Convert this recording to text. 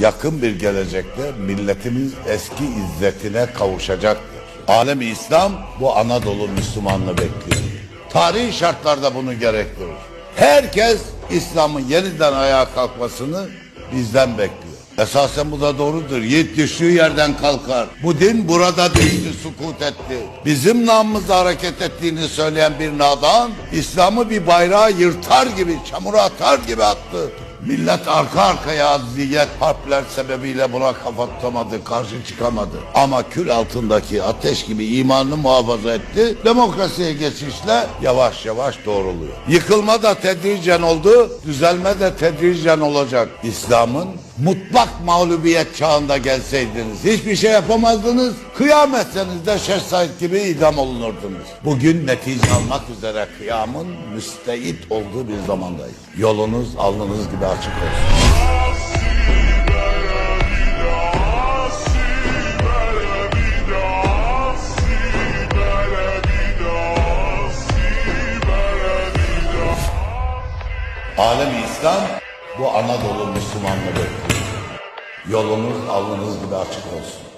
yakın bir gelecekte milletimiz eski izzetine kavuşacaktır. Alem İslam bu Anadolu Müslümanlığı bekliyor. Tarihi şartlarda bunu gerektirir. Herkes İslam'ın yeniden ayağa kalkmasını bizden bekliyor. Esasen bu da doğrudur. Yiğit düştüğü yerden kalkar. Bu din burada düştü, sukut etti. Bizim namımızda hareket ettiğini söyleyen bir nadan, İslam'ı bir bayrağı yırtar gibi, çamura atar gibi attı. Millet arka arkaya azliyet harpler sebebiyle buna kafa tutamadı, karşı çıkamadı. Ama kül altındaki ateş gibi imanını muhafaza etti. Demokrasiye geçişle yavaş yavaş doğruluyor. Yıkılma da tedricen oldu, düzelme de tedricen olacak. İslam'ın mutlak mağlubiyet çağında gelseydiniz hiçbir şey yapamazdınız. Kıyametseniz de Şeyh Said gibi idam olunurdunuz. Bugün netice almak üzere kıyamın müsteit olduğu bir zamandayız. Yolunuz alnınız gibi açık olsun. Alem İslam bu Anadolu Müslümanlığı bekliyor. Yolunuz alnınız gibi açık olsun.